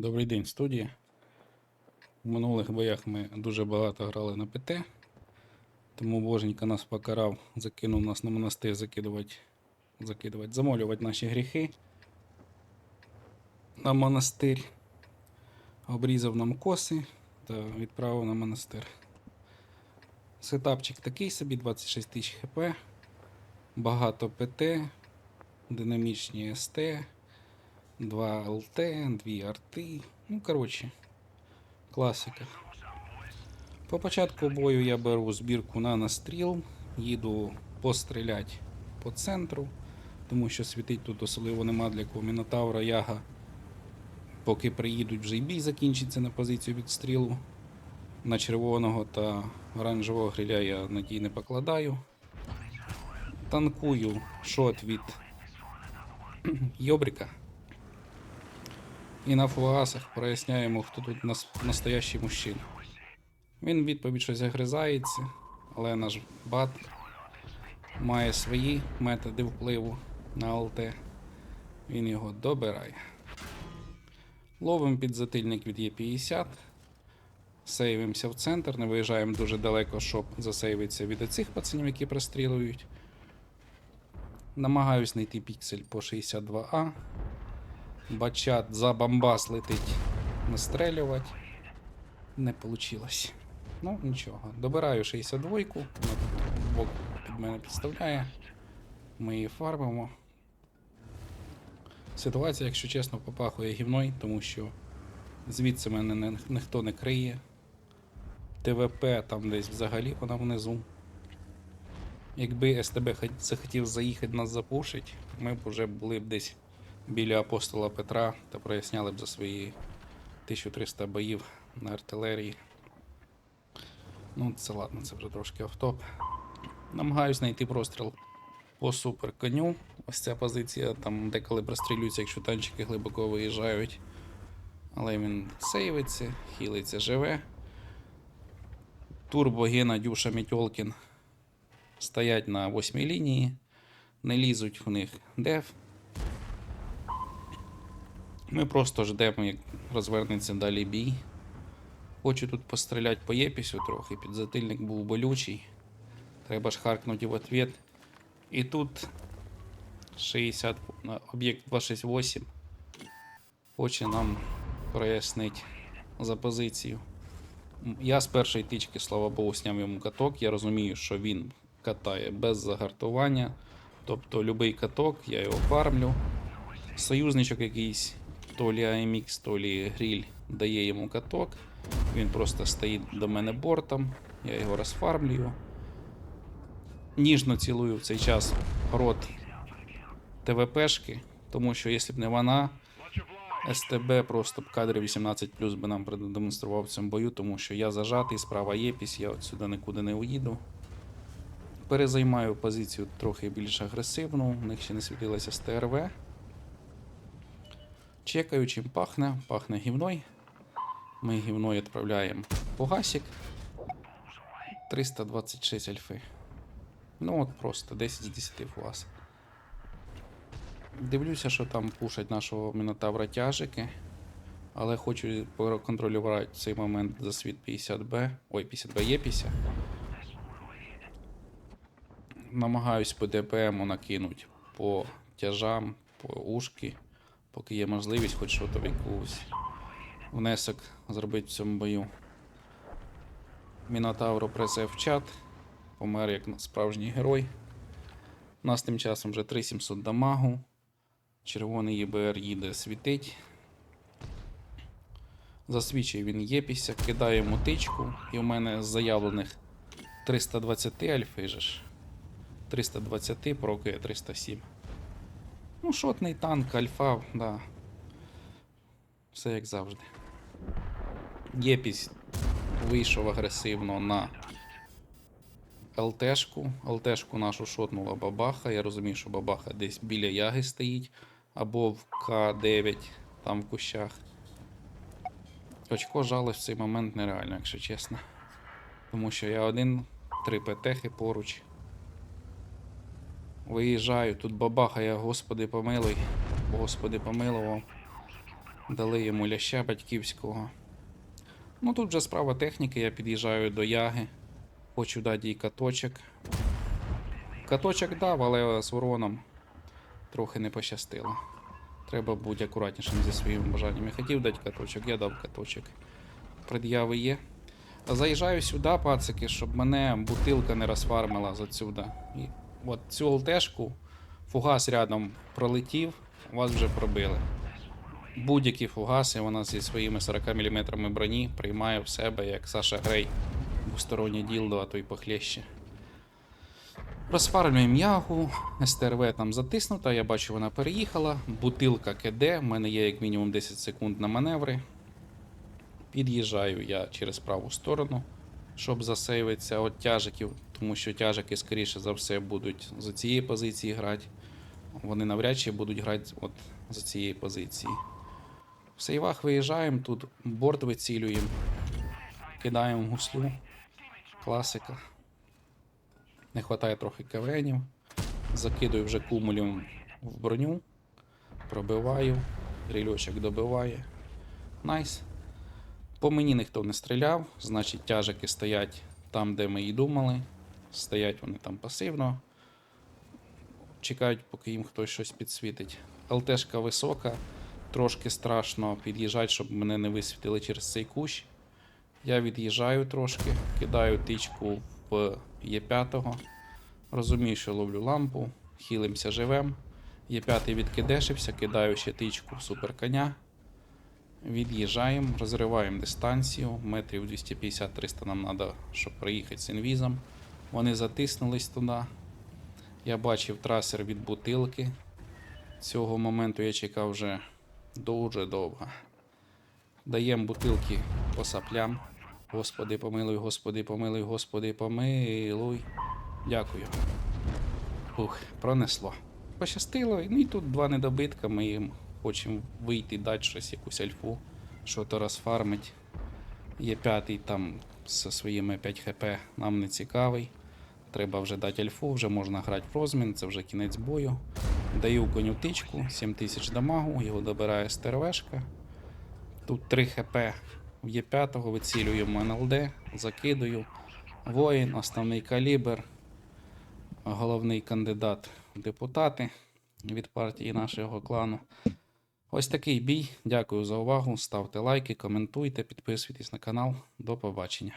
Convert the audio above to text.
Добрий день, студія. У минулих боях ми дуже багато грали на ПТ, тому Боженька нас покарав, закинув нас на монастир закидувати, закидувати, замолювати наші гріхи на монастир. Обрізав нам коси та відправив на монастир. Сетапчик такий собі, 26 тисяч хп, багато ПТ, динамічні СТ. Два ЛТ, дві арти. Ну, коротше, класика. По початку бою я беру збірку на настріл, їду постріляти по центру, тому що світить тут особливо нема для кого Мінотавра, Яга. Поки приїдуть вже й бій закінчиться на позицію відстрілу. На червоного та оранжевого гриля я надій не покладаю. Танкую шот від Йобрика. І на фугасах проясняємо, хто тут нас, настоящий мужчина. Він відповідь щось загризається, але наш бат має свої методи впливу на ЛТ. Він його добирає. Ловимо підзатильник від Є50. Сейвимося в центр, не виїжджаємо дуже далеко, щоб засейвитися від оцих пацанів, які прострілюють. Намагаюсь знайти піксель по 62А. Бачат за бомбас летить настрелювати. Не вийшло. Ну, нічого. Добираю 62-ку. Бок під мене підставляє. Ми її фармимо. Ситуація, якщо чесно, попахує гівною, тому що звідси мене не- ніхто не криє. ТВП там десь взагалі вона внизу. Якби СТБ захотів заїхати нас запушить, ми б вже були б десь біля апостола Петра та проясняли б за свої 1300 боїв на артилерії. Ну, це ладно, це вже трошки автоп. Намагаюсь знайти простріл по супер коню. Ось ця позиція, там деколи прострілюється, якщо танчики глибоко виїжджають. Але він сейвиться, хілиться, живе. Турбо Гена Дюша Мітьолкін стоять на восьмій лінії, не лізуть в них деф. Ми просто ждемо, як розвернеться далі бій. Хочу тут постріляти по єпісю трохи, підзатильник був болючий. Треба ж харкнути в ответ. І тут 60 на об'єкт 268 хоче нам прояснити за позицію. Я з першої тички, слава Богу, сняв йому каток. Я розумію, що він катає без загартування. Тобто будь-який каток, я його фармлю. Союзничок якийсь, то лі AMX, то лі гріль дає йому каток. Він просто стоїть до мене бортом, я його розфармлюю. Ніжно цілую в цей час рот ТВПшки, тому що якщо б не вона, СТБ просто б кадри 18 би нам продемонстрував в цьому бою, тому що я зажатий, справа єпісь, я отсюди нікуди не уїду. Перезаймаю позицію трохи більш агресивну, в них ще не світилося СТРВ. Чекаю, чим пахне. Пахне гівной. Ми гівной відправляємо по гасік. 326 альфи. Ну от просто 10 з 10 фуас. Дивлюся, що там пушать нашого мінотавра тяжики. Але хочу проконтролювати цей момент за світ 50Б. Ой, 50Б є 50. Намагаюсь по ДПМу накинути по тяжам, по ушки, поки є можливість, хоч що то якусь внесок зробити в цьому бою. Мінотавро пресив в чат, помер як справжній герой. У нас тим часом вже 3700 дамагу. Червоний ЄБР їде світить. Засвічує він єпіся, кидає мотичку, і у мене з заявлених 320 альфи ж. 320 прокує 307. Ну, шотний танк, альфа, да. Все як завжди. Єпісь вийшов агресивно на ЛТшку. ЛТшку нашу шотнула бабаха. Я розумію, що бабаха десь біля яги стоїть. Або в К9, там в кущах. Очко жали в цей момент нереально, якщо чесно. Тому що я один, три ПТХи поруч. Виїжджаю, тут бабаха, я господи помилуй. Господи помилував. Дали йому ляща батьківського. Ну тут вже справа техніки, я під'їжджаю до яги. Хочу дати їй каточок. Каточок дав, але з уроном трохи не пощастило. Треба бути акуратнішим зі своїм бажанням. Я хотів дати каточок, я дав каточок. Пред'яви є. Заїжджаю сюди, пацики, щоб мене бутилка не розфармила засюди. От цю ЛТшку, фугас рядом пролетів, вас вже пробили. Будь-які фугаси вона зі своїми 40 мм броні приймає в себе, як Саша Грей, двостороннє ділдо, а то й похлеще. Розфармлюємо ягу, СТРВ там затиснута, я бачу, вона переїхала. Бутилка КД, в мене є як мінімум 10 секунд на маневри. Під'їжджаю я через праву сторону, щоб засейвитися від тяжиків, тому що тяжики, скоріше за все, будуть з цієї позиції грати. Вони навряд чи будуть грати от з цієї позиції. В сейвах виїжджаємо, тут борт вицілюємо, кидаємо гуслю. Класика. Не вистачає трохи кавенів. Закидую вже кумулем в броню. Пробиваю. Рільочок добиває. Найс. По мені ніхто не стріляв, значить тяжики стоять там, де ми і думали. Стоять вони там пасивно. Чекають, поки їм хтось щось підсвітить. ЛТшка висока, трошки страшно під'їжджати, щоб мене не висвітили через цей кущ. Я від'їжджаю трошки, кидаю тичку в Є5. Розумію, що ловлю лампу, хілимося живем. Є5 відкидешився, кидаю ще тичку в суперконя. Від'їжджаємо, розриваємо дистанцію. Метрів 250-300 нам треба, щоб проїхати з інвізом. Вони затиснулись туди. Я бачив трасер від бутилки. Цього моменту я чекав вже дуже довго. Даємо бутилки по саплям. Господи, помилуй, Господи, помилуй, Господи, помилуй. Дякую. Ух, пронесло. Пощастило, ну і тут два недобитка. Ми їм хочемо вийти, дати щось, якусь альфу, що то розфармить. Є п'ятий там зі своїми 5 хп нам не цікавий. Треба вже дати альфу, вже можна грати в розмін, це вже кінець бою. Даю коню тичку, 7000 дамагу, його добирає стервешка. Тут 3 хп в Є5, вицілюємо НЛД, закидую. Воїн, основний калібр, головний кандидат в депутати від партії нашого клану. Ось такий бій. Дякую за увагу. Ставте лайки, коментуйте, підписуйтесь на канал. До побачення.